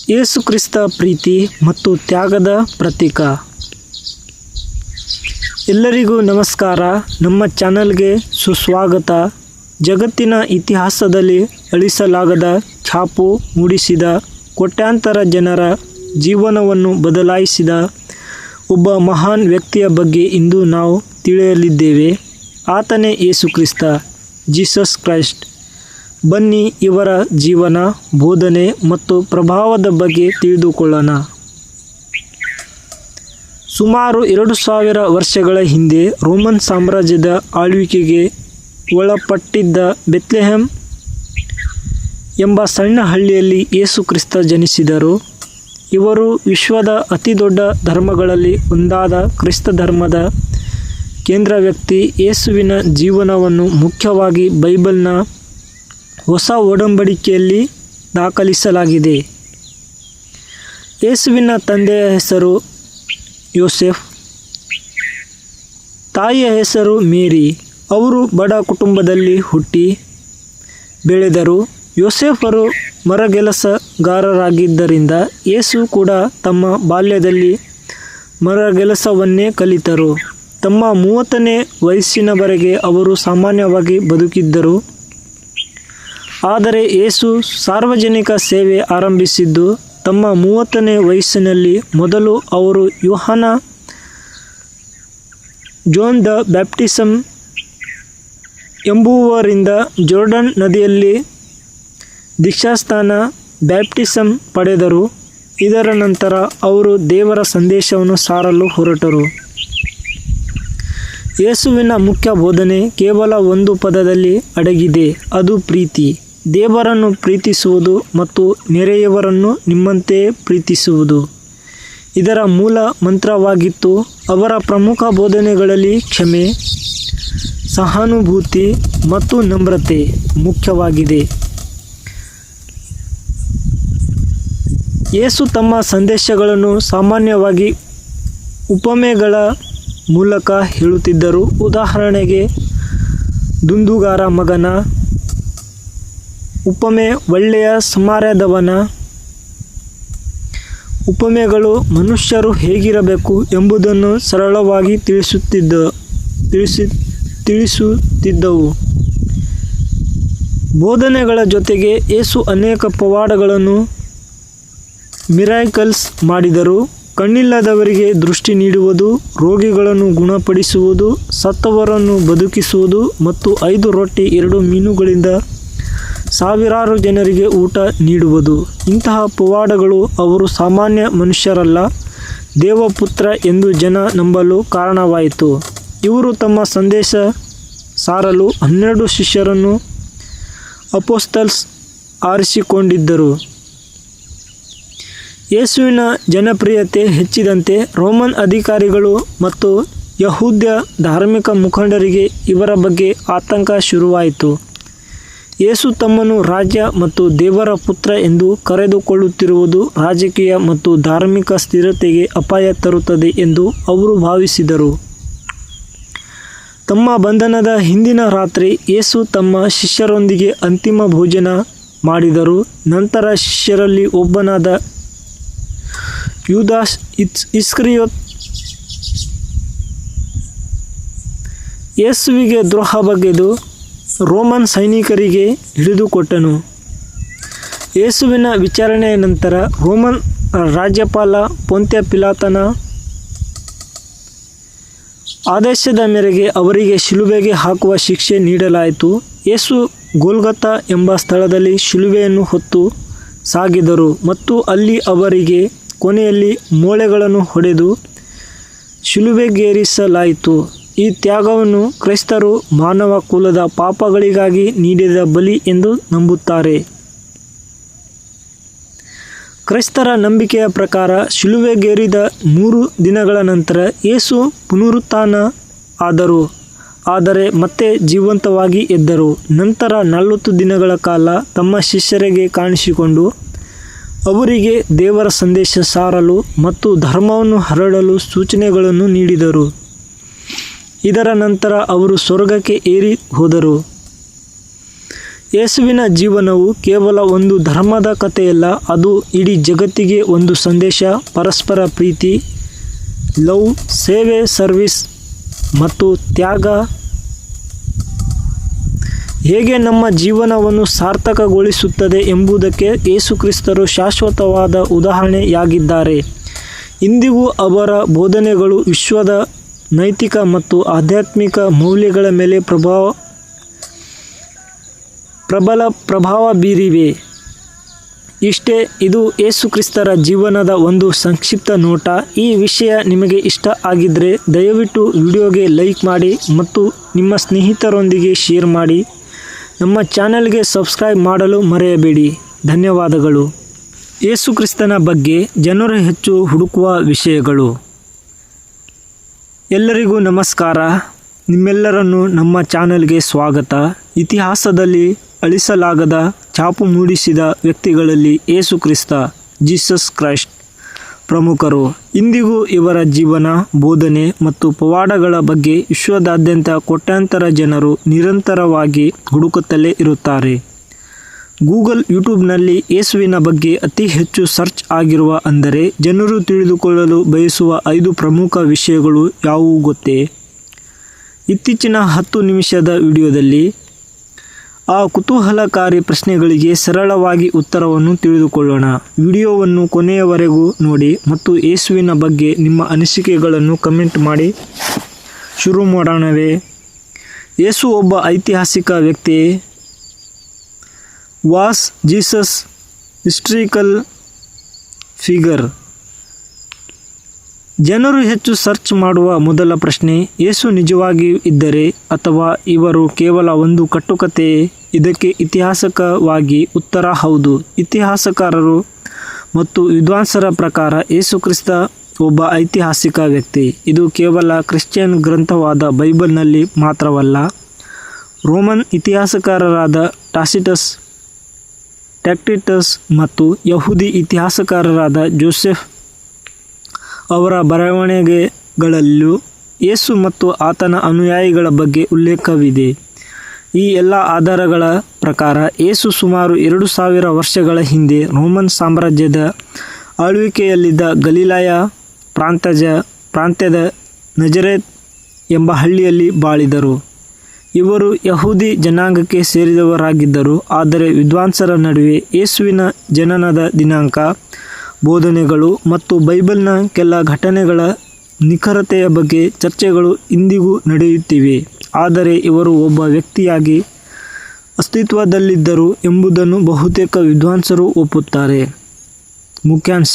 ಯೇಸು ಕ್ರಿಸ್ತ ಪ್ರೀತಿ ಮತ್ತು ತ್ಯಾಗದ ಪ್ರತೀಕ. ಎಲ್ಲರಿಗೂ ನಮಸ್ಕಾರ. ನಮ್ಮ ಚಾನಲ್ಗೆ ಸುಸ್ವಾಗತ. ಜಗತ್ತಿನ ಇತಿಹಾಸದಲ್ಲಿ ಅಳಿಸಲಾಗದ ಛಾಪು ಮೂಡಿಸಿದ ಕೋಟ್ಯಾಂತರ ಜನರ ಜೀವನವನ್ನು ಬದಲಾಯಿಸಿದ ಒಬ್ಬ ಮಹಾನ್ ವ್ಯಕ್ತಿಯ ಬಗ್ಗೆ ಇಂದು ನಾವು ತಿಳಿಯಲಿದ್ದೇವೆ. ಆತನೇ ಯೇಸುಕ್ರಿಸ್ತ ಜೀಸಸ್ ಕ್ರೈಸ್ಟ್. ಬನ್ನಿ ಇವರ ಜೀವನ, ಬೋಧನೆ ಮತ್ತು ಪ್ರಭಾವದ ಬಗ್ಗೆ ತಿಳಿದುಕೊಳ್ಳೋಣ. ಸುಮಾರು ಎರಡು ಸಾವಿರ ವರ್ಷಗಳ ಹಿಂದೆ ರೋಮನ್ ಸಾಮ್ರಾಜ್ಯದ ಆಳ್ವಿಕೆಗೆ ಒಳಪಟ್ಟಿದ್ದ ಬೆತ್ಲೆಹಮ್ ಎಂಬ ಸಣ್ಣ ಹಳ್ಳಿಯಲ್ಲಿ ಯೇಸು ಕ್ರಿಸ್ತ ಜನಿಸಿದರು. ಇವರು ವಿಶ್ವದ ಅತಿದೊಡ್ಡ ಧರ್ಮಗಳಲ್ಲಿ ಒಂದಾದ ಕ್ರಿಸ್ತ ಧರ್ಮದ ಕೇಂದ್ರ ವ್ಯಕ್ತಿ ಯೇಸುವಿನ ಜೀವನವನ್ನು ಮುಖ್ಯವಾಗಿ ಬೈಬಲ್ನ ಹೊಸ ಒಡಂಬಡಿಕೆಯಲ್ಲಿ ದಾಖಲಿಸಲಾಗಿದೆ. ಯೇಸುವಿನ ತಂದೆಯ ಹೆಸರು ಯೋಸೆಫ್, ತಾಯಿಯ ಹೆಸರು ಮೇರಿ. ಅವರು ಬಡ ಕುಟುಂಬದಲ್ಲಿ ಹುಟ್ಟಿ ಬೆಳೆದರು. ಯೋಸೆಫರು ಮರಗೆಲಸಗಾರರಾಗಿದ್ದರಿಂದ ಯೇಸು ಕೂಡ ತಮ್ಮ ಬಾಲ್ಯದಲ್ಲಿ ಮರಗೆಲಸವನ್ನೇ ಕಲಿತರು. ತಮ್ಮ ಮೂವತ್ತನೇ ವಯಸ್ಸಿನವರೆಗೆ ಅವರು ಸಾಮಾನ್ಯವಾಗಿ ಬದುಕಿದ್ದರು. ಆದರೆ ಯೇಸು ಸಾರ್ವಜನಿಕ ಸೇವೆ ಆರಂಭಿಸಿದ್ದು ತಮ್ಮ ಮೂವತ್ತನೇ ವಯಸ್ಸಿನಲ್ಲಿ ಮೊದಲು ಅವರು ಯುಹಾನ ಜೋನ್ ದ ಬ್ಯಾಪ್ಟಿಸಮ್ ಎಂಬುವರಿಂದ ಜೋರ್ಡನ್ ನದಿಯಲ್ಲಿ ದೀಕ್ಷಾಸ್ಥಾನ ಬ್ಯಾಪ್ಟಿಸಮ್ ಪಡೆದರು. ಇದರ ನಂತರ ಅವರು ದೇವರ ಸಂದೇಶವನ್ನು ಸಾರಲು ಹೊರಟರು. ಯೇಸುವಿನ ಮುಖ್ಯ ಬೋಧನೆ ಕೇವಲ ಒಂದು ಪದದಲ್ಲಿ ಅಡಗಿದೆ, ಅದು ಪ್ರೀತಿ. ದೇವರನ್ನು ಪ್ರೀತಿಸುವುದು ಮತ್ತು ನೆರೆಯವರನ್ನು ನಿಮ್ಮಂತೆಯೇ ಪ್ರೀತಿಸುವುದು. ಇದರ ಮೂಲ ಮಂತ್ರವಾಗಿತ್ತು, ಅವರ ಪ್ರಮುಖ ಬೋಧನೆಗಳಲ್ಲಿ ಕ್ಷಮೆ, ಸಹಾನುಭೂತಿ ಮತ್ತು ನಮ್ರತೆ ಮುಖ್ಯವಾಗಿದೆ. ಯೇಸು ತಮ್ಮ ಸಂದೇಶಗಳನ್ನು ಸಾಮಾನ್ಯವಾಗಿ ಉಪಮೆಗಳ ಮೂಲಕ ಹೇಳುತ್ತಿದ್ದರು. ಉದಾಹರಣೆಗೆ, ದುಂದುಗಾರ ಮಗನ ಉಪಮೆ ಒಳ್ಳೆಯ ಸಮಾರ್ಯದವನ ಉಪಮೆಗಳು ಮನುಷ್ಯರು ಹೇಗಿರಬೇಕು ಎಂಬುದನ್ನು ಸರಳವಾಗಿ ತಿಳಿಸುತ್ತಿದ್ದ, ತಿಳಿಸಿ, ತಿಳಿಸುತ್ತಿದ್ದವು. ಬೋಧನೆಗಳ ಜೊತೆಗೆ ಏಸು ಅನೇಕ ಪವಾಡಗಳನ್ನು ಮಿರಾಕಲ್ಸ್ ಮಾಡಿದರು. ಕಣ್ಣಿಲ್ಲದವರಿಗೆ ದೃಷ್ಟಿ ನೀಡುವುದು, ರೋಗಿಗಳನ್ನು ಗುಣಪಡಿಸುವುದು, ಸತ್ತವರನ್ನು ಬದುಕಿಸುವುದು ಮತ್ತು ಐದು ರೊಟ್ಟಿ ಎರಡು ಮೀನುಗಳಿಂದ ಸಾವಿರಾರು ಜನರಿಗೆ ಊಟ ನೀಡುವುದು. ಇಂತಹ ಪವಾಡಗಳು ಅವರು ಸಾಮಾನ್ಯ ಮನುಷ್ಯರಲ್ಲ, ದೇವಪುತ್ರ ಎಂದು ಜನ ನಂಬಲು ಕಾರಣವಾಯಿತು. ಇವರು ತಮ್ಮ ಸಂದೇಶ ಸಾರಲು ಹನ್ನೆರಡು ಶಿಷ್ಯರನ್ನು ಅಪೋಸ್ತಲ್ಸ್ ಆರಿಸಿಕೊಂಡಿದ್ದರು. ಯೇಸುವಿನ ಜನಪ್ರಿಯತೆ ಹೆಚ್ಚಿದಂತೆ ರೋಮನ್ ಅಧಿಕಾರಿಗಳು ಮತ್ತು ಯಹೂದ್ಯ ಧಾರ್ಮಿಕ ಮುಖಂಡರಿಗೆ ಇವರ ಬಗ್ಗೆ ಆತಂಕ ಶುರುವಾಯಿತು. ಯೇಸು ತಮ್ಮನ್ನು ರಾಜ್ಯ ಮತ್ತು ದೇವರ ಪುತ್ರ ಎಂದು ಕರೆದುಕೊಳ್ಳುತ್ತಿರುವುದು ರಾಜಕೀಯ ಮತ್ತು ಧಾರ್ಮಿಕ ಸ್ಥಿರತೆಗೆ ಅಪಾಯ ತರುತ್ತದೆ ಎಂದು ಅವರು ಭಾವಿಸಿದರು. ತಮ್ಮ ಬಂಧನದ ಹಿಂದಿನ ರಾತ್ರಿ ಯೇಸು ತಮ್ಮ ಶಿಷ್ಯರೊಂದಿಗೆ ಅಂತಿಮ ಭೋಜನ ಮಾಡಿದರು. ನಂತರ ಶಿಷ್ಯರಲ್ಲಿ ಒಬ್ಬನಾದ ಯೂದಾಸ್ ಇಸ್, ಇಸ್ಕ್ರಿಯೋತ್ ಯೇಸುವಿಗೆ ದ್ರೋಹ ಬಗೆದು ರೋಮನ್ ಸೈನಿಕರಿಗೆ ಹಿಡಿದುಕೊಟ್ಟನು. ಯೇಸುವಿನ ವಿಚಾರಣೆಯ ನಂತರ ರೋಮನ್ ರಾಜ್ಯಪಾಲ ಪೊಂತ್ಯ ಪಿಲಾತನ ಆದೇಶದ ಮೇರೆಗೆ ಅವರಿಗೆ ಶಿಲುಬೆಗೆ ಹಾಕುವ ಶಿಕ್ಷೆ ನೀಡಲಾಯಿತು. ಯೇಸು ಗೋಲ್ಗತ ಎಂಬ ಸ್ಥಳದಲ್ಲಿ ಶಿಲುಬೆಯನ್ನು ಹೊತ್ತು ಸಾಗಿದರು ಮತ್ತು ಅಲ್ಲಿ ಅವರಿಗೆ ಕೊನೆಯಲ್ಲಿ ಮೂಳೆಗಳನ್ನು ಹೊಡೆದು ಶಿಲುಬೆಗೇರಿಸಲಾಯಿತು. ಈ ತ್ಯಾಗವನ್ನು ಕ್ರೈಸ್ತರು ಮಾನವ ಕುಲದ ಪಾಪಗಳಿಗಾಗಿ ನೀಡಿದ ಬಲಿ ಎಂದು ನಂಬುತ್ತಾರೆ. ಕ್ರೈಸ್ತರ ನಂಬಿಕೆಯ ಪ್ರಕಾರ ಶಿಲುವೆಗೇರಿದ ಮೂರು ದಿನಗಳ ನಂತರ ಯೇಸು ಪುನರುತ್ಥಾನ ಆದರು. ಆದರೆ ಮತ್ತೆ ಜೀವಂತವಾಗಿ ಎದ್ದರು. ನಂತರ ನಲವತ್ತು ದಿನಗಳ ಕಾಲ ತಮ್ಮ ಶಿಷ್ಯರಿಗೆ ಕಾಣಿಸಿಕೊಂಡು ಅವರಿಗೆ ದೇವರ ಸಂದೇಶ ಸಾರಲು ಮತ್ತು ಧರ್ಮವನ್ನು ಹರಡಲು ಸೂಚನೆಗಳನ್ನು ನೀಡಿದರು. ಇದರ ನಂತರ ಅವರು ಸ್ವರ್ಗಕ್ಕೆ ಏರಿ ಹೋದರು. ಯೇಸುವಿನ ಜೀವನವು ಕೇವಲ ಒಂದು ಧರ್ಮದ ಕಥೆಯಲ್ಲ, ಅದು ಇಡೀ ಜಗತ್ತಿಗೆ ಒಂದು ಸಂದೇಶ, ಪರಸ್ಪರ ಪ್ರೀತಿ, ಲವ್, ಸೇವೆ, ಸರ್ವಿಸ್ ಮತ್ತು ತ್ಯಾಗ. ಹೇಗೆ ನಮ್ಮ ಜೀವನವನ್ನು ಸಾರ್ಥಕಗೊಳಿಸುತ್ತದೆ ಎಂಬುದಕ್ಕೆ ಯೇಸುಕ್ರಿಸ್ತರು ಶಾಶ್ವತವಾದ ಉದಾಹರಣೆಯಾಗಿದ್ದಾರೆ. ಇಂದಿಗೂ ಅವರ ಬೋಧನೆಗಳು ವಿಶ್ವದ ನೈತಿಕ ಮತ್ತು ಆಧ್ಯಾತ್ಮಿಕ ಮೌಲ್ಯಗಳ ಮೇಲೆ ಪ್ರಭಾವ ಪ್ರಬಲ ಪ್ರಭಾವ ಬೀರಿವೆ. ಇಷ್ಟೇ, ಇದು ಯೇಸುಕ್ರಿಸ್ತರ ಜೀವನದ ಒಂದು ಸಂಕ್ಷಿಪ್ತ ನೋಟ. ಈ ವಿಷಯ ನಿಮಗೆ ಇಷ್ಟ ಆಗಿದ್ದರೆ ದಯವಿಟ್ಟು ವಿಡಿಯೋಗೆ ಲೈಕ್ ಮಾಡಿ ಮತ್ತು ನಿಮ್ಮ ಸ್ನೇಹಿತರೊಂದಿಗೆ ಶೇರ್ ಮಾಡಿ. ನಮ್ಮ ಚಾನೆಲ್ಗೆ ಸಬ್ಸ್ಕ್ರೈಬ್ ಮಾಡಲು ಮರೆಯಬೇಡಿ. ಧನ್ಯವಾದಗಳು. ಯೇಸುಕ್ರಿಸ್ತನ ಬಗ್ಗೆ ಜನರು ಹೆಚ್ಚು ಹುಡುಕುವ ವಿಷಯಗಳು. ಎಲ್ಲರಿಗೂ ನಮಸ್ಕಾರ. ನಿಮ್ಮೆಲ್ಲರನ್ನು ನಮ್ಮ ಚಾನೆಲ್ಗೆ ಸ್ವಾಗತ. ಇತಿಹಾಸದಲ್ಲಿ ಅಳಿಸಲಾಗದ, ಛಾಪು ಮೂಡಿಸಿದ ವ್ಯಕ್ತಿಗಳಲ್ಲಿ ಏಸು ಕ್ರಿಸ್ತ, ಜೀಸಸ್ ಕ್ರೈಸ್ಟ್ ಪ್ರಮುಖರು. ಇಂದಿಗೂ ಇವರ ಜೀವನ, ಬೋಧನೆ ಮತ್ತು ಪವಾಡಗಳ ಬಗ್ಗೆ ವಿಶ್ವದಾದ್ಯಂತ ಕೋಟ್ಯಾಂತರ ಜನರು ನಿರಂತರವಾಗಿ ಹುಡುಕುತ್ತಲೇ ಇರುತ್ತಾರೆ. ಗೂಗಲ್ ಯೂಟ್ಯೂಬ್ನಲ್ಲಿ ಯೇಸುವಿನ ಬಗ್ಗೆ ಅತಿ ಹೆಚ್ಚು ಸರ್ಚ್ ಆಗಿರುವ ಅಂದರೆ ಜನರು ತಿಳಿದುಕೊಳ್ಳಲು ಬಯಸುವ ಐದು ಪ್ರಮುಖ ವಿಷಯಗಳು ಯಾವುವು ಗೊತ್ತೇ? ಇತ್ತೀಚಿನ ಹತ್ತು ನಿಮಿಷದ ವಿಡಿಯೋದಲ್ಲಿ ಆ ಕುತೂಹಲಕಾರಿ ಪ್ರಶ್ನೆಗಳಿಗೆ ಸರಳವಾಗಿ ಉತ್ತರವನ್ನು ತಿಳಿದುಕೊಳ್ಳೋಣ. ವಿಡಿಯೋವನ್ನು ಕೊನೆಯವರೆಗೂ ನೋಡಿ ಮತ್ತು ಯೇಸುವಿನ ಬಗ್ಗೆ ನಿಮ್ಮ ಅನಿಸಿಕೆಗಳನ್ನು ಕಮೆಂಟ್ ಮಾಡಿ. ಶುರು ಮಾಡೋಣವೇ. ಯೇಸು ಒಬ್ಬ ಐತಿಹಾಸಿಕ ವ್ಯಕ್ತಿ ವಾಸ್ Jesus ಹಿಸ್ಟ್ರಿಕಲ್ ಫಿಗರ್ ಜನರು ಹೆಚ್ಚು ಸರ್ಚ್ ಮಾಡುವ ಮೊದಲ ಪ್ರಶ್ನೆ, ಯೇಸು ನಿಜವಾಗಿ ಇದ್ದರೆ ಅಥವಾ ಇವರು ಕೇವಲ ಒಂದು ಕಟ್ಟುಕತೆ? ಇದಕ್ಕೆ ಇತಿಹಾಸಕವಾಗಿ ಉತ್ತರ ಹೌದು. ಇತಿಹಾಸಕಾರರು ಮತ್ತು ವಿದ್ವಾಂಸರ ಪ್ರಕಾರ ಯೇಸು ಕ್ರಿಸ್ತ ಒಬ್ಬ ಐತಿಹಾಸಿಕ ವ್ಯಕ್ತಿ. ಇದು ಕೇವಲ ಕ್ರಿಶ್ಚಿಯನ್ ಗ್ರಂಥವಾದ ಬೈಬಲ್ನಲ್ಲಿ ಮಾತ್ರವಲ್ಲ, ರೋಮನ್ ಇತಿಹಾಸಕಾರರಾದ ಟಾಸಿಟಸ್ ಟ್ಯಾಕ್ಟಿಟಸ್ ಮತ್ತು ಯಹೂದಿ ಇತಿಹಾಸಕಾರರಾದ ಜೋಸೆಫ್ ಅವರ ಬರವಣಿಗೆಗಳಲ್ಲೂ ಯೇಸು ಮತ್ತು ಆತನ ಅನುಯಾಯಿಗಳ ಬಗ್ಗೆ ಉಲ್ಲೇಖವಿದೆ. ಈ ಎಲ್ಲ ಆಧಾರಗಳ ಪ್ರಕಾರ ಏಸು ಸುಮಾರು ಎರಡು ಸಾವಿರ ವರ್ಷಗಳ ಹಿಂದೆ ರೋಮನ್ ಸಾಮ್ರಾಜ್ಯದ ಆಳ್ವಿಕೆಯಲ್ಲಿದ್ದ ಗಲೀಲಾಯ ಪ್ರಾಂತಜ ಪ್ರಾಂತ್ಯದ ನಜರೇತ್ ಎಂಬ ಹಳ್ಳಿಯಲ್ಲಿ ಬಾಳಿದರು. ಇವರು ಯಹೂದಿ ಜನಾಂಗಕ್ಕೆ ಸೇರಿದವರಾಗಿದ್ದರು, ಆದರೆ ವಿದ್ವಾಂಸರ ನಡುವೆ ಯೇಸುವಿನ ಜನನದ ದಿನಾಂಕ, ಬೋಧನೆಗಳು ಮತ್ತು ಬೈಬಲ್ನ ಕೆಲ ಘಟನೆಗಳ ನಿಖರತೆಯ ಬಗ್ಗೆ ಚರ್ಚೆಗಳು ಇಂದಿಗೂ ನಡೆಯುತ್ತಿವೆ. ಆದರೆ ಇವರು ಒಬ್ಬ ವ್ಯಕ್ತಿಯಾಗಿ ಅಸ್ತಿತ್ವದಲ್ಲಿದ್ದರು ಎಂಬುದನ್ನು ಬಹುತೇಕ ವಿದ್ವಾಂಸರು ಒಪ್ಪುತ್ತಾರೆ. ಮುಖ್ಯಾಂಶ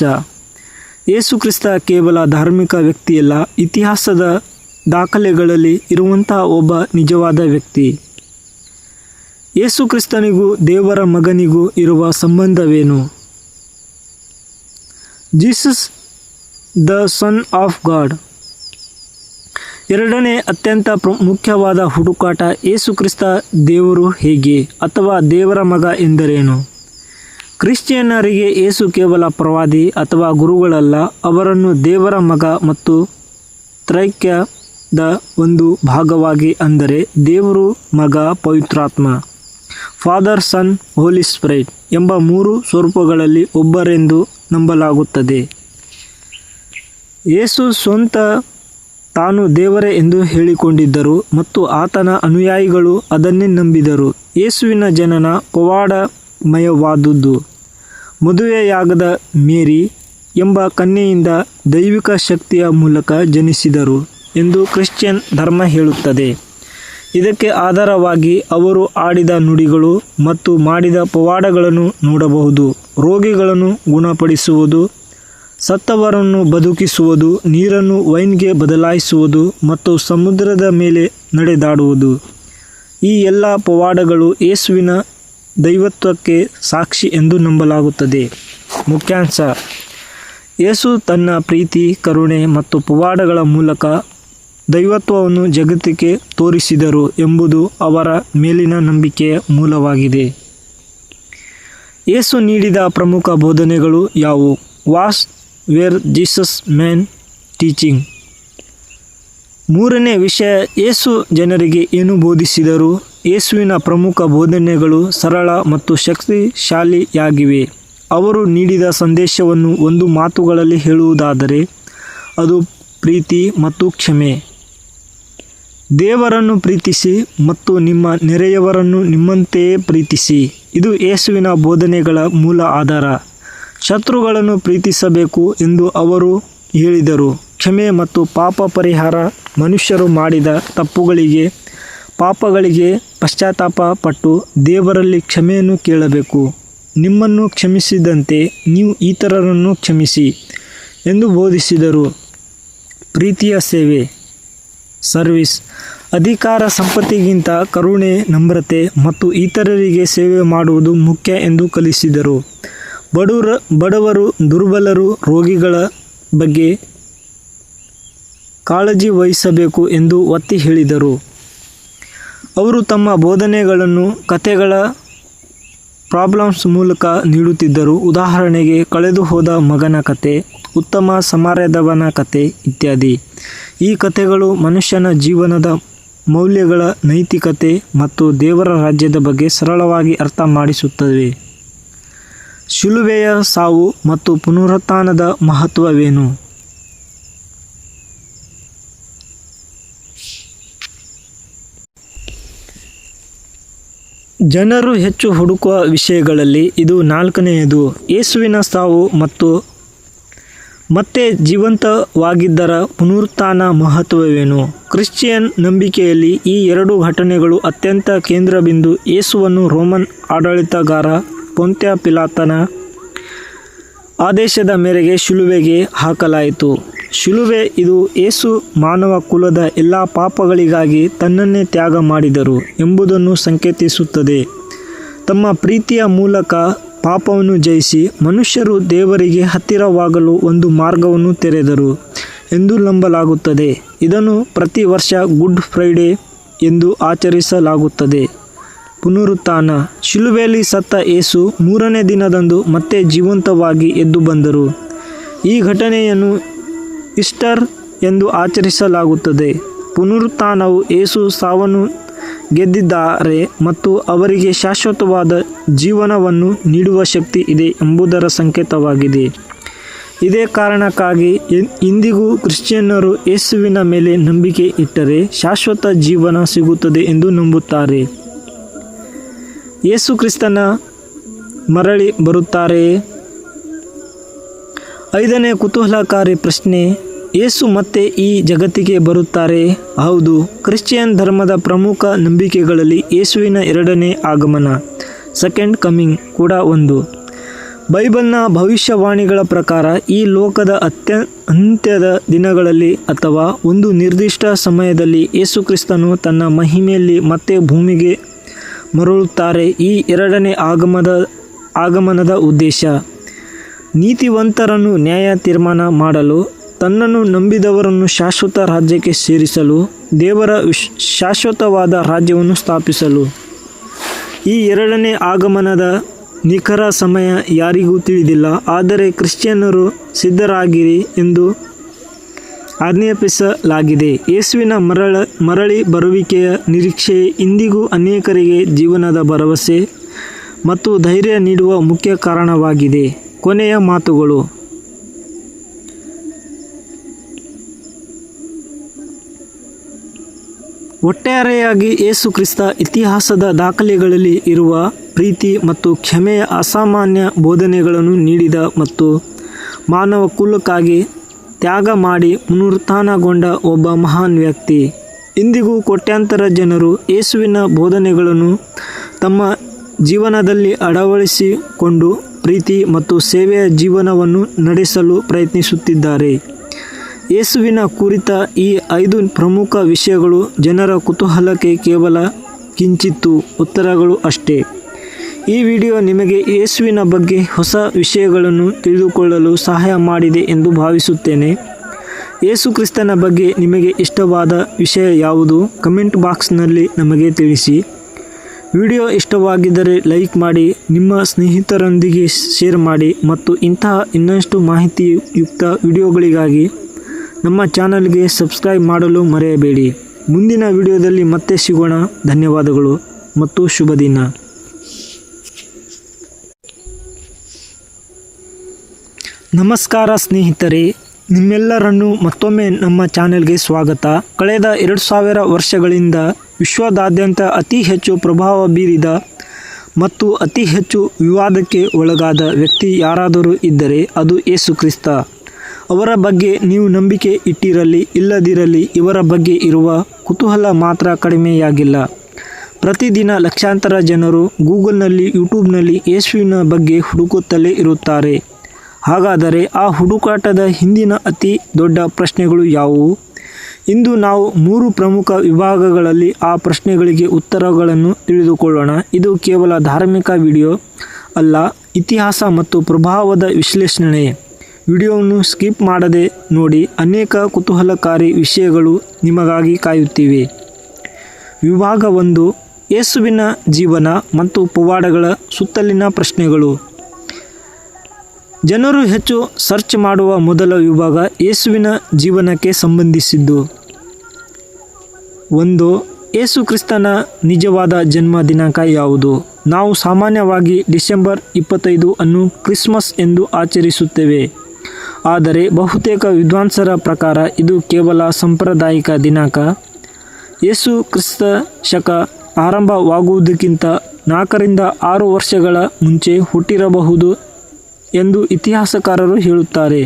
ಯೇಸುಕ್ರಿಸ್ತ ಕೇವಲ ಧಾರ್ಮಿಕ ವ್ಯಕ್ತಿಯಲ್ಲ, ಇತಿಹಾಸದ ದಾಖಲೆಗಳಲ್ಲಿ ಇರುವಂತಹ ಒಬ್ಬ ನಿಜವಾದ ವ್ಯಕ್ತಿ. ಯೇಸು ಕ್ರಿಸ್ತನಿಗೂ ದೇವರ ಮಗನಿಗೂ ಇರುವ ಸಂಬಂಧವೇನು? Jesus, the son of God. ಎರಡನೇ ಅತ್ಯಂತ ಮುಖ್ಯವಾದ ಹುಡುಕಾಟ ಯೇಸು ಕ್ರಿಸ್ತ ದೇವರು ಹೇಗೆ ಅಥವಾ ದೇವರ ಮಗ ಎಂದರೇನು? ಕ್ರಿಶ್ಚಿಯನ್ನರಿಗೆ ಏಸು ಕೇವಲ ಪ್ರವಾದಿ ಅಥವಾ ಗುರುಗಳಲ್ಲ, ಅವರನ್ನು ದೇವರ ಮಗ ಮತ್ತು ತ್ರೈಕ್ಯದ ಒಂದು ಭಾಗವಾಗಿ ಅಂದರೆ ದೇವರು ಮಗ ಪವಿತ್ರಾತ್ಮ. ಫಾದರ್ ಸನ್ ಹೋಲಿ ಸ್ಪ್ರೈಟ್ ಎಂಬ ಮೂರು ಸ್ವರೂಪಗಳಲ್ಲಿ ಒಬ್ಬರೆಂದು ನಂಬಲಾಗುತ್ತದೆ. ಯೇಸು ಸ್ವಂತ ತಾನು ದೇವರೇ ಎಂದು ಹೇಳಿಕೊಂಡಿದ್ದರು ಮತ್ತು ಆತನ ಅನುಯಾಯಿಗಳು ಅದನ್ನೇ ನಂಬಿದರು. ಯೇಸುವಿನ ಜನನ ಪವಾಡಮಯವಾದುದು. ಮದುವೆಯಾಗದ ಮೇರಿ ಎಂಬ ಕನ್ಯೆಯಿಂದ ದೈವಿಕ ಶಕ್ತಿಯ ಮೂಲಕ ಜನಿಸಿದರು. ಎಂದು ಕ್ರಿಶ್ಚಿಯನ್ ಧರ್ಮ ಹೇಳುತ್ತದೆ. ಇದಕ್ಕೆ ಆಧಾರವಾಗಿ ಅವರು ಆಡಿದ ನುಡಿಗಳು ಮತ್ತು ಮಾಡಿದ ಪವಾಡಗಳನ್ನು ನೋಡಬಹುದು. ರೋಗಿಗಳನ್ನು ಗುಣಪಡಿಸುವುದು, ಸತ್ತವರನ್ನು ಬದುಕಿಸುವುದು, ನೀರನ್ನು ವೈನ್ಗೆ ಬದಲಾಯಿಸುವುದು ಮತ್ತು ಸಮುದ್ರದ ಮೇಲೆ ನಡೆದಾಡುವುದು. ಈ ಎಲ್ಲ ಪವಾಡಗಳು ಯೇಸುವಿನ ದೈವತ್ವಕ್ಕೆ ಸಾಕ್ಷಿ ಎಂದು ನಂಬಲಾಗುತ್ತದೆ. ಮುಖ್ಯಾಂಶ, ಯೇಸು ತನ್ನ ಪ್ರೀತಿ, ಕರುಣೆ ಮತ್ತು ಪವಾಡಗಳ ಮೂಲಕ ದೈವತ್ವವನ್ನು ಜಗತ್ತಿಗೆ ತೋರಿಸಿದರು ಎಂಬುದು ಅವರ ಮೇಲಿನ ನಂಬಿಕೆಯ ಮೂಲವಾಗಿದೆ. ಯೇಸು ನೀಡಿದ ಪ್ರಮುಖ ಬೋಧನೆಗಳು ಯಾವುವು? Was where Jesus man teaching. ಮೂರನೇ ವಿಷಯ, ಯೇಸು ಜನರಿಗೆ ಏನು ಬೋಧಿಸಿದರು? ಯೇಸುವಿನ ಪ್ರಮುಖ ಬೋಧನೆಗಳು ಸರಳ ಮತ್ತು ಶಕ್ತಿಶಾಲಿಯಾಗಿವೆ. ಅವರು ನೀಡಿದ ಸಂದೇಶವನ್ನು ಒಂದು ಮಾತುಗಳಲ್ಲಿ ಹೇಳುವುದಾದರೆ, ಅದು ಪ್ರೀತಿ ಮತ್ತು ಕ್ಷಮೆ. ದೇವರನ್ನು ಪ್ರೀತಿಸಿ ಮತ್ತು ನಿಮ್ಮ ನೆರೆಯವರನ್ನು ನಿಮ್ಮಂತೆಯೇ ಪ್ರೀತಿಸಿ. ಇದು ಯೇಸುವಿನ ಬೋಧನೆಗಳ ಮೂಲ ಆಧಾರ. ಶತ್ರುಗಳನ್ನು ಪ್ರೀತಿಸಬೇಕು ಎಂದು ಅವರು ಹೇಳಿದರು. ಕ್ಷಮೆ ಮತ್ತು ಪಾಪ ಪರಿಹಾರ ಮನುಷ್ಯರು ಮಾಡಿದ ತಪ್ಪುಗಳಿಗೆ, ಪಾಪಗಳಿಗೆ ಪಶ್ಚಾತ್ತಾಪ ಪಟ್ಟು ದೇವರಲ್ಲಿ ಕ್ಷಮೆಯನ್ನು ಕೇಳಬೇಕು. ನಿಮ್ಮನ್ನು ಕ್ಷಮಿಸಿದಂತೆ ನೀವು ಇತರರನ್ನು ಕ್ಷಮಿಸಿ ಎಂದು ಬೋಧಿಸಿದರು. ಪ್ರೀತಿಯ ಸೇವೆ. ಸರ್ವಿಸ್. ಅಧಿಕಾರ ಸಂಪತ್ತಿಗಿಂತ ಕರುಣೆ, ನಮ್ರತೆ ಮತ್ತು ಇತರರಿಗೆ ಸೇವೆ ಮಾಡುವುದು ಮುಖ್ಯ ಎಂದು ಕಲಿಸಿದರು. ಬಡವರ ಬಡವರು, ದುರ್ಬಲರು, ರೋಗಿಗಳ ಬಗ್ಗೆ ಕಾಳಜಿ ವಹಿಸಬೇಕು ಎಂದು ಒತ್ತಿ ಹೇಳಿದರು. ಅವರು ತಮ್ಮ ಬೋಧನೆಗಳನ್ನು ಕಥೆಗಳ ಪ್ರಾಬ್ಲಮ್ಸ್ ಮೂಲಕ ನೀಡುತ್ತಿದ್ದರು. ಉದಾಹರಣೆಗೆ ಕಳೆದು ಹೋದ ಮಗನ ಕತೆ, ಉತ್ತಮ ಸಮಾರದವನ ಕತೆ ಇತ್ಯಾದಿ. ಈ ಕಥೆಗಳು ಮನುಷ್ಯನ ಜೀವನದ ಮೌಲ್ಯಗಳ ನೈತಿಕತೆ ಮತ್ತು ದೇವರ ರಾಜ್ಯದ ಬಗ್ಗೆ ಸರಳವಾಗಿ ಅರ್ಥ ಮಾಡಿಸುತ್ತವೆ. ಶಿಲುಬೆಯ ಸಾವು ಮತ್ತು ಪುನರುತ್ಥಾನದ ಮಹತ್ವವೇನು? ಜನರು ಹೆಚ್ಚು ಹುಡುಕುವ ವಿಷಯಗಳಲ್ಲಿ ಇದು ನಾಲ್ಕನೆಯದು. ಯೇಸುವಿನ ಸಾವು ಮತ್ತು ಮತ್ತೆ ಜೀವಂತವಾಗಿದ್ದರ ಪುನರುತ್ಥಾನ ಮಹತ್ವವೇನು? ಕ್ರಿಶ್ಚಿಯನ್ ನಂಬಿಕೆಯಲ್ಲಿ ಈ ಎರಡು ಘಟನೆಗಳು ಅತ್ಯಂತ ಕೇಂದ್ರಬಿಂದು ಯೇಸುವನ್ನು ರೋಮನ್ ಆಡಳಿತಗಾರ ಪೊಂತ್ಯ ಪಿಲಾತನ ಆದೇಶದ ಮೇರೆಗೆ ಶಿಲುಬೆಗೆ ಹಾಕಲಾಯಿತು. ಶಿಲುಬೆ ಇದು ಏಸು ಮಾನವ ಕುಲದ ಎಲ್ಲ ಪಾಪಗಳಿಗಾಗಿ ತನ್ನನ್ನೇ ತ್ಯಾಗ ಮಾಡಿದರು ಎಂಬುದನ್ನು ಸಂಕೇತಿಸುತ್ತದೆ. ತಮ್ಮ ಪ್ರೀತಿಯ ಮೂಲಕ ಪಾಪವನ್ನು ಜಯಿಸಿ ಮನುಷ್ಯರು ದೇವರಿಗೆ ಹತ್ತಿರವಾಗಲು ಒಂದು ಮಾರ್ಗವನ್ನು ತೆರೆದರು ಎಂದು ನಂಬಲಾಗುತ್ತದೆ. ಇದನ್ನು ಪ್ರತಿ ವರ್ಷ ಗುಡ್ ಫ್ರೈಡೇ ಎಂದು ಆಚರಿಸಲಾಗುತ್ತದೆ. ಪುನರುತ್ಥಾನ. ಶಿಲುಬೆಯಲ್ಲಿ ಸತ್ತ ಏಸು ಮೂರನೇ ದಿನದಂದು ಮತ್ತೆ ಜೀವಂತವಾಗಿ ಎದ್ದು ಬಂದರು. ಈ ಘಟನೆಯನ್ನು ಇಸ್ಟರ್ ಎಂದು ಆಚರಿಸಲಾಗುತ್ತದೆ. ಪುನರುತ್ಥಾನವು ಏಸು ಸಾವನ್ನು ಗೆದ್ದಿದ್ದಾರೆ ಮತ್ತು ಅವರಿಗೆ ಶಾಶ್ವತವಾದ ಜೀವನವನ್ನು ನೀಡುವ ಶಕ್ತಿ ಇದೆ ಎಂಬುದರ ಸಂಕೇತವಾಗಿದೆ. ಇದೇ ಕಾರಣಕ್ಕಾಗಿ ಇಂದಿಗೂ ಕ್ರಿಶ್ಚಿಯನ್ನರು ಯೇಸುವಿನ ಮೇಲೆ ನಂಬಿಕೆ ಇಟ್ಟರೆ ಶಾಶ್ವತ ಜೀವನ ಸಿಗುತ್ತದೆ ಎಂದು ನಂಬುತ್ತಾರೆ. ಯೇಸು ಕ್ರಿಸ್ತನ ಮರಳಿ ಬರುತ್ತಾರೆ. ಐದನೇ ಕುತೂಹಲಕಾರಿ ಪ್ರಶ್ನೆ ಯೇಸು ಮತ್ತೆ ಈ ಜಗತ್ತಿಗೆ ಬರುತ್ತಾರೆ. ಹೌದು, ಕ್ರಿಶ್ಚಿಯನ್ ಧರ್ಮದ ಪ್ರಮುಖ ನಂಬಿಕೆಗಳಲ್ಲಿ ಯೇಸುವಿನ ಎರಡನೇ ಆಗಮನ ಸೆಕೆಂಡ್ ಕಮಿಂಗ್ ಕೂಡ ಒಂದು. ಬೈಬಲ್ನ ಭವಿಷ್ಯವಾಣಿಗಳ ಪ್ರಕಾರ ಈ ಲೋಕದ ಅತ್ಯ, ಅಂತ್ಯದ ದಿನಗಳಲ್ಲಿ ಅಥವಾ ಒಂದು ನಿರ್ದಿಷ್ಟ ಸಮಯದಲ್ಲಿ ಯೇಸು ಕ್ರಿಸ್ತನು ತನ್ನ ಮಹಿಮೆಯಲ್ಲಿ ಮತ್ತೆ ಭೂಮಿಗೆ ಮರಳುತ್ತಾರೆ. ಈ ಎರಡನೇ ಆಗಮದ, ಆಗಮನದ ಉದ್ದೇಶ, ನೀತಿವಂತರನ್ನು ನ್ಯಾಯ ತೀರ್ಮಾನ ಮಾಡಲು ತನ್ನನ್ನು ನಂಬಿದವರನ್ನು ಶಾಶ್ವತ ರಾಜ್ಯಕ್ಕೆ ಸೇರಿಸಲು, ದೇವರ ಶಾಶ್ವತವಾದ ರಾಜ್ಯವನ್ನು ಸ್ಥಾಪಿಸಲು. ಈ ಎರಡನೇ ಆಗಮನದ ನಿಖರ ಸಮಯ ಯಾರಿಗೂ ತಿಳಿದಿಲ್ಲ, ಆದರೆ ಕ್ರಿಶ್ಚಿಯನ್ನರು ಸಿದ್ಧರಾಗಿರಿ ಎಂದು ಆಜ್ಞಾಪಿಸಲಾಗಿದೆ. ಯೇಸುವಿನ ಮರಳ, ಮರಳಿ ಬರುವಿಕೆಯ ನಿರೀಕ್ಷೆ ಇಂದಿಗೂ ಅನೇಕರಿಗೆ ಜೀವನದ ಭರವಸೆ ಮತ್ತು ಧೈರ್ಯ ನೀಡುವ ಮುಖ್ಯ ಕಾರಣವಾಗಿದೆ. ಕೊನೆಯ ಮಾತುಗಳು. ಒಟ್ಟಾರೆಯಾಗಿ ಯೇಸು ಕ್ರಿಸ್ತ ಇತಿಹಾಸದ ದಾಖಲೆಗಳಲ್ಲಿ ಇರುವ ಪ್ರೀತಿ ಮತ್ತು ಕ್ಷಮೆಯ ಅಸಾಮಾನ್ಯ ಬೋಧನೆಗಳನ್ನು ನೀಡಿದ ಮತ್ತು ಮಾನವ ಕುಲಕ್ಕಾಗಿ ತ್ಯಾಗ ಮಾಡಿ ಪುನರುತ್ಥಾನಗೊಂಡ ಒಬ್ಬ ಮಹಾನ್ ವ್ಯಕ್ತಿ. ಇಂದಿಗೂ ಕೋಟ್ಯಾಂತರ ಜನರು ಯೇಸುವಿನ ಬೋಧನೆಗಳನ್ನು ತಮ್ಮ ಜೀವನದಲ್ಲಿ ಅಳವಡಿಸಿಕೊಂಡು ಪ್ರೀತಿ ಮತ್ತು ಸೇವೆಯ ಜೀವನವನ್ನು ನಡೆಸಲು ಪ್ರಯತ್ನಿಸುತ್ತಿದ್ದಾರೆ. ಯೇಸುವಿನ ಕುರಿತ ಈ ಐದು ಪ್ರಮುಖ ವಿಷಯಗಳು ಜನರ ಕುತೂಹಲಕ್ಕೆ ಕೇವಲ ಕಿಂಚಿತ್ತು ಉತ್ತರಗಳು ಅಷ್ಟೇ. ಈ ವಿಡಿಯೋ ನಿಮಗೆ ಯೇಸುವಿನ ಬಗ್ಗೆ ಹೊಸ ವಿಷಯಗಳನ್ನು ತಿಳಿದುಕೊಳ್ಳಲು ಸಹಾಯ ಮಾಡಿದೆ ಎಂದು ಭಾವಿಸುತ್ತೇನೆ. ಯೇಸು ಕ್ರಿಸ್ತನ ಬಗ್ಗೆ ನಿಮಗೆ ಇಷ್ಟವಾದ ವಿಷಯ ಯಾವುದು? ಕಮೆಂಟ್ ಬಾಕ್ಸ್ನಲ್ಲಿ ನಮಗೆ ತಿಳಿಸಿ. ವಿಡಿಯೋ ಇಷ್ಟವಾಗಿದ್ದರೆ ಲೈಕ್ ಮಾಡಿ, ನಿಮ್ಮ ಸ್ನೇಹಿತರೊಂದಿಗೆ ಶೇರ್ ಮಾಡಿ ಮತ್ತು ಇಂತಹ ಇನ್ನಷ್ಟು ಮಾಹಿತಿಯುಕ್ತ ವಿಡಿಯೋಗಳಿಗಾಗಿ ನಮ್ಮ ಚಾನಲ್ಗೆ ಸಬ್ಸ್ಕ್ರೈಬ್ ಮಾಡಲು ಮರೆಯಬೇಡಿ. ಮುಂದಿನ ವಿಡಿಯೋದಲ್ಲಿ ಮತ್ತೆ ಸಿಗೋಣ. ಧನ್ಯವಾದಗಳು ಮತ್ತು ಶುಭ ದಿನ. ನಮಸ್ಕಾರ ಸ್ನೇಹಿತರೆ, ನಿಮ್ಮೆಲ್ಲರನ್ನು ಮತ್ತೊಮ್ಮೆ ನಮ್ಮ ಚಾನೆಲ್ಗೆ ಸ್ವಾಗತ. ಕಳೆದ ಎರಡು ಸಾವಿರ ವರ್ಷಗಳಿಂದ ವಿಶ್ವದಾದ್ಯಂತ ಅತಿ ಹೆಚ್ಚು ಪ್ರಭಾವ ಬೀರಿದ ಮತ್ತು ಅತಿ ಹೆಚ್ಚು ವಿವಾದಕ್ಕೆ ಒಳಗಾದ ವ್ಯಕ್ತಿ ಯಾರಾದರೂ ಇದ್ದರೆ ಅದು ಯೇಸು ಕ್ರಿಸ್ತ. ಅವರ ಬಗ್ಗೆ ನೀವು ನಂಬಿಕೆ ಇಟ್ಟಿರಲಿ, ಇಲ್ಲದಿರಲಿ ಇವರ ಬಗ್ಗೆ ಇರುವ ಕುತೂಹಲ ಮಾತ್ರ ಕಡಿಮೆಯಾಗಿಲ್ಲ. ಪ್ರತಿದಿನ ಲಕ್ಷಾಂತರ ಜನರು ಗೂಗಲ್ನಲ್ಲಿ, ಯೂಟ್ಯೂಬ್ನಲ್ಲಿ ಯೇಸುವಿನ ಬಗ್ಗೆ ಹುಡುಕುತ್ತಲೇ ಇರುತ್ತಾರೆ. ಹಾಗಾದರೆ ಆ ಹುಡುಕಾಟದ ಹಿಂದಿನ ಅತಿ ದೊಡ್ಡ ಪ್ರಶ್ನೆಗಳು ಯಾವುವು? ಇಂದು ನಾವು ಮೂರು ಪ್ರಮುಖ ವಿಭಾಗಗಳಲ್ಲಿ ಆ ಪ್ರಶ್ನೆಗಳಿಗೆ ಉತ್ತರಗಳನ್ನು ತಿಳಿದುಕೊಳ್ಳೋಣ. ಇದು ಕೇವಲ ಧಾರ್ಮಿಕ ವಿಡಿಯೋ ಅಲ್ಲ, ಇತಿಹಾಸ ಮತ್ತು ಪ್ರಭಾವದ ವಿಶ್ಲೇಷಣೆ. ವಿಡಿಯೋವನ್ನು ಸ್ಕಿಪ್ ಮಾಡದೆ ನೋಡಿ ಅನೇಕ ಕುತೂಹಲಕಾರಿ ವಿಷಯಗಳು ನಿಮಗಾಗಿ ಕಾಯುತ್ತಿವೆ. ವಿಭಾಗ ಒಂದು ಯೇಸುವಿನ ಜೀವನ ಮತ್ತು ಪವಾಡಗಳ ಸುತ್ತಲಿನ ಪ್ರಶ್ನೆಗಳು. ಜನರು ಹೆಚ್ಚು ಸರ್ಚ್ ಮಾಡುವ ಮೊದಲ ವಿಭಾಗ ಯೇಸುವಿನ ಜೀವನಕ್ಕೆ ಸಂಬಂಧಿಸಿದ್ದು. ಒಂದು, ಯೇಸು ಕ್ರಿಸ್ತನ ನಿಜವಾದ ಜನ್ಮ ದಿನಾಂಕ ಯಾವುದು? ನಾವು ಸಾಮಾನ್ಯವಾಗಿ ಡಿಸೆಂಬರ್ ಇಪ್ಪತ್ತೈದು ಅನ್ನು ಕ್ರಿಸ್ಮಸ್ ಎಂದು ಆಚರಿಸುತ್ತೇವೆ. ಆದರೆ ಬಹುತೇಕ ವಿದ್ವಾಂಸರ ಪ್ರಕಾರ ಇದು ಕೇವಲ ಸಾಂಪ್ರದಾಯಿಕ ದಿನಾಂಕ. ಯೇಸು ಕ್ರಿಸ್ತ ಶಕ ಆರಂಭವಾಗುವುದಕ್ಕಿಂತ ನಾಲ್ಕರಿಂದ ಆರು ವರ್ಷಗಳ ಮುಂಚೆ ಹುಟ್ಟಿರಬಹುದು ಎಂದು ಇತಿಹಾಸಕಾರರು ಹೇಳುತ್ತಾರೆ.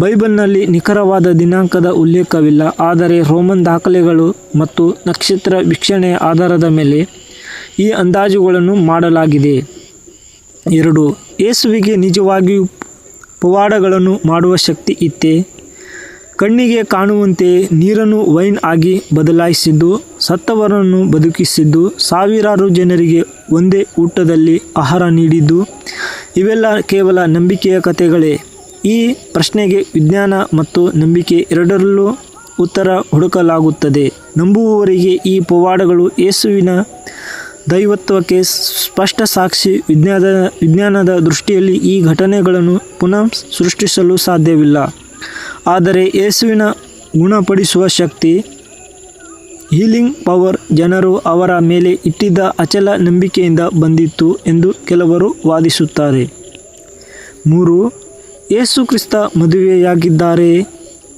ಬೈಬಲ್ನಲ್ಲಿ ನಿಖರವಾದ ದಿನಾಂಕದ ಉಲ್ಲೇಖವಿಲ್ಲ, ಆದರೆ ರೋಮನ್ ದಾಖಲೆಗಳು ಮತ್ತು ನಕ್ಷತ್ರ ವೀಕ್ಷಣೆಯ ಆಧಾರದ ಮೇಲೆ ಈ ಅಂದಾಜುಗಳನ್ನು ಮಾಡಲಾಗಿದೆ. ಎರಡು, ಯೇಸುವಿಗೆ ನಿಜವಾಗಿಯೂ ಪವಾಡಗಳನ್ನು ಮಾಡುವ ಶಕ್ತಿ ಇತ್ತೆ. ಕಣ್ಣಿಗೆ ಕಾಣುವಂತೆ ನೀರನ್ನು ವೈನ್ ಆಗಿ ಬದಲಾಯಿಸಿದ್ದು, ಸತ್ತವರನ್ನು ಬದುಕಿಸಿದ್ದು, ಸಾವಿರಾರು ಜನರಿಗೆ ಒಂದೇ ಊಟದಲ್ಲಿ ಆಹಾರ ನೀಡಿದ್ದು, ಇವೆಲ್ಲ ಕೇವಲ ನಂಬಿಕೆಯ ಕಥೆಗಳೇ. ಈ ಪ್ರಶ್ನೆಗೆ ವಿಜ್ಞಾನ ಮತ್ತು ನಂಬಿಕೆ ಎರಡರಲ್ಲೂ ಉತ್ತರ ಹುಡುಕಲಾಗುತ್ತದೆ. ನಂಬುವವರಿಗೆ ಈ ಪವಾಡಗಳು ಯೇಸುವಿನ ದೈವತ್ವಕ್ಕೆ ಸ್ಪಷ್ಟ ಸಾಕ್ಷಿ ವಿಜ್ಞಾನದ ವಿಜ್ಞಾನದ ದೃಷ್ಟಿಯಲ್ಲಿ ಈ ಘಟನೆಗಳನ್ನು ಪುನಃ ಸೃಷ್ಟಿಸಲು ಸಾಧ್ಯವಿಲ್ಲ. ಆದರೆ ಯೇಸುವಿನ ಗುಣಪಡಿಸುವ ಶಕ್ತಿ, ಹೀಲಿಂಗ್ ಪವರ್ ಜನರು ಅವರ ಮೇಲೆ ಇಟ್ಟಿದ್ದ ಅಚಲ ನಂಬಿಕೆಯಿಂದ ಬಂದಿತ್ತು ಎಂದು ಕೆಲವರು ವಾದಿಸುತ್ತಾರೆ. ಮೂರು, ಯೇಸು ಕ್ರಿಸ್ತ ಮದುವೆಯಾಗಿದ್ದಾರೆ.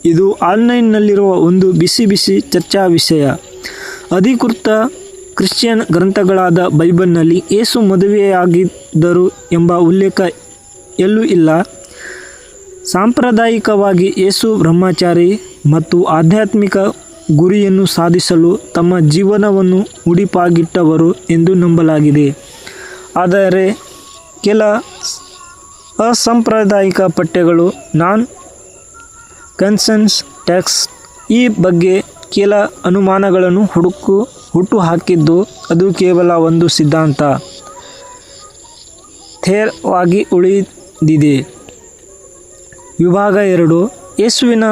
ಇದು ಆನ್ಲೈನ್ನಲ್ಲಿರುವ ಒಂದು ಬಿಸಿ ಬಿಸಿ ಚರ್ಚಾ ವಿಷಯ. ಅಧಿಕೃತ ಕ್ರಿಶ್ಚಿಯನ್ ಗ್ರಂಥಗಳಾದ ಬೈಬಲ್ನಲ್ಲಿ ಏಸು ಮದುವೆಯಾಗಿದ್ದರು ಎಂಬ ಉಲ್ಲೇಖ ಎಲ್ಲೂ ಇಲ್ಲ. ಸಾಂಪ್ರದಾಯಿಕವಾಗಿ ಏಸು ಬ್ರಹ್ಮಚಾರಿ ಮತ್ತು ಆಧ್ಯಾತ್ಮಿಕ ಗುರಿಯನ್ನು ಸಾಧಿಸಲು ತಮ್ಮ ಜೀವನವನ್ನು ಉಡಿಪಾಗಿಟ್ಟವರು ಎಂದು ನಂಬಲಾಗಿದೆ. ಆದರೆ ಕೆಲ ಅಸಾಂಪ್ರದಾಯಿಕ ಪಠ್ಯಗಳು, ನಾನ್ ಕನ್ಸನ್ಸ್ ಟ್ಯಾಕ್ಸ್ ಈ ಬಗ್ಗೆ ಕೆಲ ಅನುಮಾನಗಳನ್ನು ಹುಡುಕು ಹುಟ್ಟುಹಾಕಿದ್ದು ಅದು ಕೇವಲ ಒಂದು ಸಿದ್ಧಾಂತ. ಥೇರವಾಗಿ ಉಳಿದಿದೆ. ವಿಭಾಗ ಎರಡು, ಯೇಸುವಿನ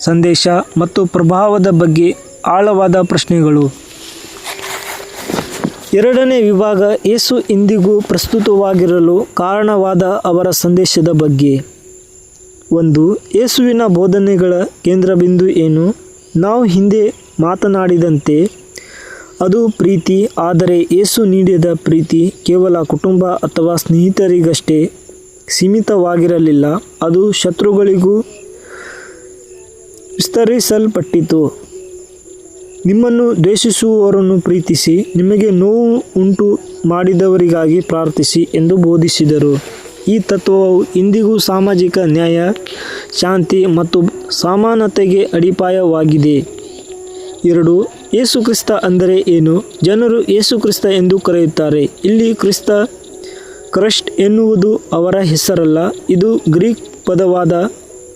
ಸಂದೇಶ ಮತ್ತು ಪ್ರಭಾವದ ಬಗ್ಗೆ ಆಳವಾದ ಪ್ರಶ್ನೆಗಳು. ಎರಡನೇ ವಿಭಾಗ, ಯೇಸು ಇಂದಿಗೂ ಪ್ರಸ್ತುತವಾಗಿರಲು ಕಾರಣವಾದ ಅವರ ಸಂದೇಶದ ಬಗ್ಗೆ. ಒಂದು, ಯೇಸುವಿನ ಬೋಧನೆಗಳ ಕೇಂದ್ರಬಿಂದು ಏನು? ನಾವು ಹಿಂದೆ ಮಾತನಾಡಿದಂತೆ ಅದು ಪ್ರೀತಿ, ಆದರೆ ಏಸು ನೀಡಿದ ಪ್ರೀತಿ ಕೇವಲ ಕುಟುಂಬ ಅಥವಾ ಸ್ನೇಹಿತರಿಗಷ್ಟೇ ಸೀಮಿತವಾಗಿರಲಿಲ್ಲ. ಅದು ಶತ್ರುಗಳಿಗೂ ವಿಸ್ತರಿಸಲ್ಪಟ್ಟಿತು. ನಿಮ್ಮನ್ನು ದ್ವೇಷಿಸುವವರನ್ನು ಪ್ರೀತಿಸಿ, ನಿಮಗೆ ನೋವು ಉಂಟು ಮಾಡಿದವರಿಗಾಗಿ ಪ್ರಾರ್ಥಿಸಿ ಎಂದು ಬೋಧಿಸಿದರು. ಈ ತತ್ವವು ಇಂದಿಗೂ ಸಾಮಾಜಿಕ ನ್ಯಾಯ, ಶಾಂತಿ ಮತ್ತು ಸಮಾನತೆಗೆ ಅಡಿಪಾಯವಾಗಿದೆ. ಎರಡು ಯೇಸು ಕ್ರಿಸ್ತ ಅಂದರೆ ಏನು? ಜನರು ಯೇಸು ಕ್ರಿಸ್ತ ಎಂದು ಕರೆಯುತ್ತಾರೆ. ಇಲ್ಲಿ ಕ್ರಿಸ್ತ ಕ್ರಸ್ಟ್ ಎನ್ನುವುದು ಅವರ ಹೆಸರಲ್ಲ, ಇದು ಗ್ರೀಕ್ ಪದವಾದ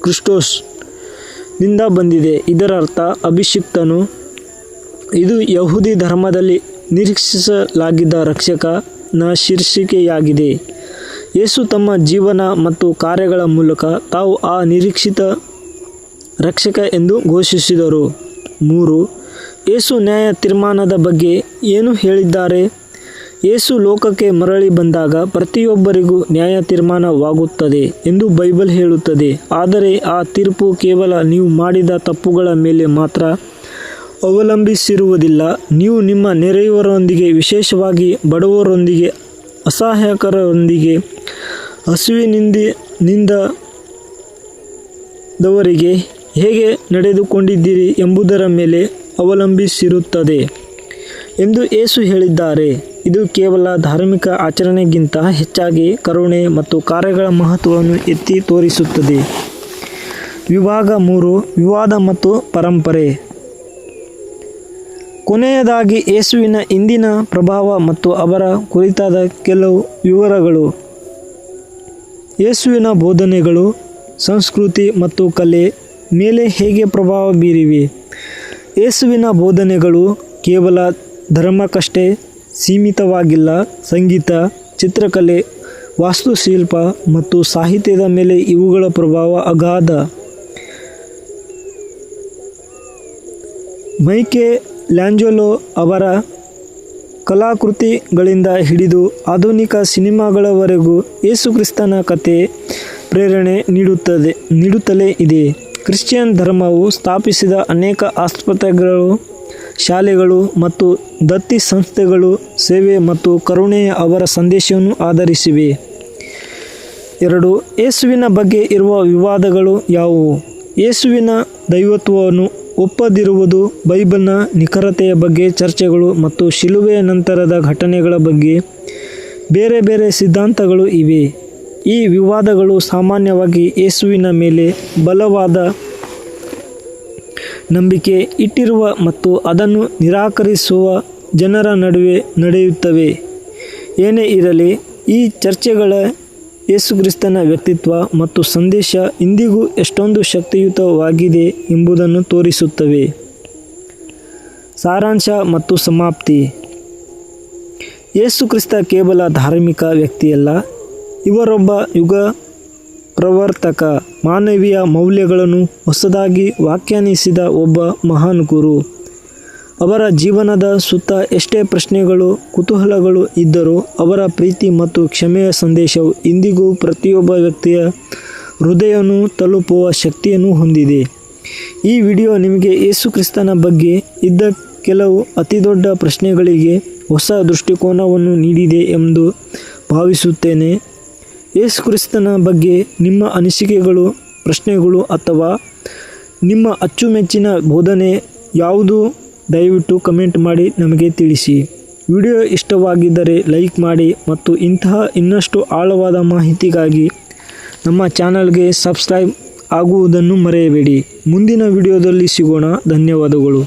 ಕ್ರಿಸ್ಟೋಸ್ನಿಂದ ಬಂದಿದೆ. ಇದರರ್ಥ, ಅಭಿಷಿಕ್ತನು, ಇದು ಯಹೂದಿ ಧರ್ಮದಲ್ಲಿ ನಿರೀಕ್ಷಿಸಲಾಗಿದ್ದ ರಕ್ಷಕನ ಶೀರ್ಷಿಕೆಯಾಗಿದೆ. ಯೇಸು ತಮ್ಮ ಜೀವನ ಮತ್ತು ಕಾರ್ಯಗಳ ಮೂಲಕ ತಾವು ಆ ನಿರೀಕ್ಷಿತ ರಕ್ಷಕ ಎಂದು ಘೋಷಿಸಿದರು. ಮೂರು ಯೇಸು ನ್ಯಾಯ ತೀರ್ಮಾನದ ಬಗ್ಗೆ ಏನು ಹೇಳಿದ್ದಾರೆ? ಯೇಸು ಲೋಕಕ್ಕೆ ಮರಳಿ ಬಂದಾಗ ಪ್ರತಿಯೊಬ್ಬರಿಗೂ ನ್ಯಾಯ ತೀರ್ಮಾನವಾಗುತ್ತದೆ ಎಂದು ಬೈಬಲ್ ಹೇಳುತ್ತದೆ. ಆದರೆ ಆ ತೀರ್ಪು ಕೇವಲ ನೀವು ಮಾಡಿದ ತಪ್ಪುಗಳ ಮೇಲೆ ಮಾತ್ರ ಅವಲಂಬಿಸಿರುವುದಿಲ್ಲ. ನೀವು ನಿಮ್ಮ ನೆರೆಯವರೊಂದಿಗೆ, ವಿಶೇಷವಾಗಿ ಬಡವರೊಂದಿಗೆ ಅಸಹಾಯಕರೊಂದಿಗೆ ಹಸುವಿನಿಂದ ನಿಂದದವರಿಗೆ ಹೇಗೆ ನಡೆದುಕೊಂಡಿದ್ದೀರಿ ಎಂಬುದರ ಮೇಲೆ ಅವಲಂಬಿಸಿರುತ್ತದೆ. ಎಂದು ಏಸು ಹೇಳಿದ್ದಾರೆ. ಇದು ಕೇವಲ ಧಾರ್ಮಿಕ ಆಚರಣೆಗಿಂತ ಹೆಚ್ಚಾಗಿ ಕರುಣೆ ಮತ್ತು ಕಾರ್ಯಗಳ ಮಹತ್ವವನ್ನು ಎತ್ತಿ ತೋರಿಸುತ್ತದೆ. ವಿಭಾಗ ಮೂರು, ವಿವಾದ ಮತ್ತು ಪರಂಪರೆ. ಕೊನೆಯದಾಗಿ ಯೇಸುವಿನ ಇಂದಿನ ಪ್ರಭಾವ ಮತ್ತು ಅವರ ಕುರಿತಾದ ಕೆಲವು ವಿವರಗಳು. ಯೇಸುವಿನ ಬೋಧನೆಗಳು, ಸಂಸ್ಕೃತಿ ಮತ್ತು ಕಲೆ ಮೇಲೆ ಹೇಗೆ ಪ್ರಭಾವ ಬೀರಿವೆ? ಯೇಸುವಿನ ಬೋಧನೆಗಳು ಕೇವಲ ಧರ್ಮಕ್ಕಷ್ಟೇ ಸೀಮಿತವಾಗಿಲ್ಲ. ಸಂಗೀತ, ಚಿತ್ರಕಲೆ, ವಾಸ್ತುಶಿಲ್ಪ ಮತ್ತು ಸಾಹಿತ್ಯದ ಮೇಲೆ ಇವುಗಳ ಪ್ರಭಾವ ಅಗಾಧ. ಮೈಕೆ ಲ್ಯಾಂಜೊಲೋ ಅವರ ಕಲಾಕೃತಿಗಳಿಂದ ಹಿಡಿದು ಆಧುನಿಕ ಸಿನಿಮಾಗಳವರೆಗೂ ಯೇಸುಕ್ರಿಸ್ತನ ಕತೆ ಪ್ರೇರಣೆ ನೀಡುತ್ತದೆ, ನೀಡುತ್ತಲೇ ಇದೆ. ಕ್ರಿಶ್ಚಿಯನ್ ಧರ್ಮವು ಸ್ಥಾಪಿಸಿದ ಅನೇಕ ಆಸ್ಪತ್ರೆಗಳು, ಶಾಲೆಗಳು ಮತ್ತು ದತ್ತಿ ಸಂಸ್ಥೆಗಳು ಸೇವೆ ಮತ್ತು ಕರುಣೆಯ ಅವರ ಸಂದೇಶವನ್ನು ಆಧರಿಸಿವೆ. ಎರಡು, ಯೇಸುವಿನ ಬಗ್ಗೆ ಇರುವ ವಿವಾದಗಳು ಯಾವುವು? ಯೇಸುವಿನ ದೈವತ್ವವನ್ನು ಒಪ್ಪದಿರುವುದು ಬೈಬಲ್ನ ನಿಖರತೆಯ ಬಗ್ಗೆ ಚರ್ಚೆಗಳು ಮತ್ತು ಶಿಲುವೆಯ ನಂತರದ ಘಟನೆಗಳ ಬಗ್ಗೆ ಬೇರೆ ಬೇರೆ ಸಿದ್ಧಾಂತಗಳು ಇವೆ. ಈ ವಿವಾದಗಳು ಸಾಮಾನ್ಯವಾಗಿ ಯೇಸುವಿನ ಮೇಲೆ ಬಲವಾದ ನಂಬಿಕೆ ಇಟ್ಟಿರುವ ಮತ್ತು ಅದನ್ನು ನಿರಾಕರಿಸುವ ಜನರ ನಡುವೆ ನಡೆಯುತ್ತವೆ. ಏನೇ ಇರಲಿ, ಈ ಚರ್ಚೆಗಳ ಯೇಸುಕ್ರಿಸ್ತನ ವ್ಯಕ್ತಿತ್ವ ಮತ್ತು ಸಂದೇಶ ಇಂದಿಗೂ ಎಷ್ಟೊಂದು ಶಕ್ತಿಯುತವಾಗಿದೆ ಎಂಬುದನ್ನು ತೋರಿಸುತ್ತವೆ. ಸಾರಾಂಶ ಮತ್ತು ಸಮಾಪ್ತಿ. ಯೇಸುಕ್ರಿಸ್ತ ಕೇವಲ ಧಾರ್ಮಿಕ ವ್ಯಕ್ತಿಯಲ್ಲ ಇವರೊಬ್ಬ ಯುಗ ಪ್ರವರ್ತಕ ಮಾನವೀಯ ಮೌಲ್ಯಗಳನ್ನು ಹೊಸದಾಗಿ ವ್ಯಾಖ್ಯಾನಿಸಿದ ಒಬ್ಬ ಮಹಾನ್ ಗುರು. ಅವರ ಜೀವನದ ಸುತ್ತ ಎಷ್ಟೇ ಪ್ರಶ್ನೆಗಳು, ಕುತೂಹಲಗಳು ಇದ್ದರೂ ಅವರ ಪ್ರೀತಿ ಮತ್ತು ಕ್ಷಮೆಯ ಸಂದೇಶವು ಇಂದಿಗೂ ಪ್ರತಿಯೊಬ್ಬ ವ್ಯಕ್ತಿಯ ಹೃದಯವನ್ನು ತಲುಪುವ ಶಕ್ತಿಯನ್ನು ಹೊಂದಿದೆ. ಈ ವಿಡಿಯೋ ನಿಮಗೆ ಯೇಸು ಕ್ರಿಸ್ತನ ಬಗ್ಗೆ ಇದ್ದ ಕೆಲವು ಅತಿದೊಡ್ಡ ಪ್ರಶ್ನೆಗಳಿಗೆ ಹೊಸ ದೃಷ್ಟಿಕೋನವನ್ನು ನೀಡಿದೆ ಎಂದು ಭಾವಿಸುತ್ತೇನೆ. ಯೇಸುಕ್ರಿಸ್ತನ ಬಗ್ಗೆ ನಿಮ್ಮ ಅನಿಸಿಕೆಗಳು, ಪ್ರಶ್ನೆಗಳು ಅಥವಾ ನಿಮ್ಮ ಅಚ್ಚುಮೆಚ್ಚಿನ ಬೋಧನೆ ಯಾವುದು, ದಯವಿಟ್ಟು ಕಮೆಂಟ್ ಮಾಡಿ ನಮಗೆ ತಿಳಿಸಿ. ವಿಡಿಯೋ ಇಷ್ಟವಾಗಿದ್ದರೆ ಲೈಕ್ ಮಾಡಿ ಮತ್ತು ಇಂತಹ ಇನ್ನಷ್ಟು ಆಳವಾದ ಮಾಹಿತಿಗಾಗಿ ನಮ್ಮ ಚಾನಲ್ಗೆ ಸಬ್ಸ್ಕ್ರೈಬ್ ಆಗುವುದನ್ನು ಮರೆಯಬೇಡಿ. ಮುಂದಿನ ವಿಡಿಯೋದಲ್ಲಿ ಸಿಗೋಣ. ಧನ್ಯವಾದಗಳು.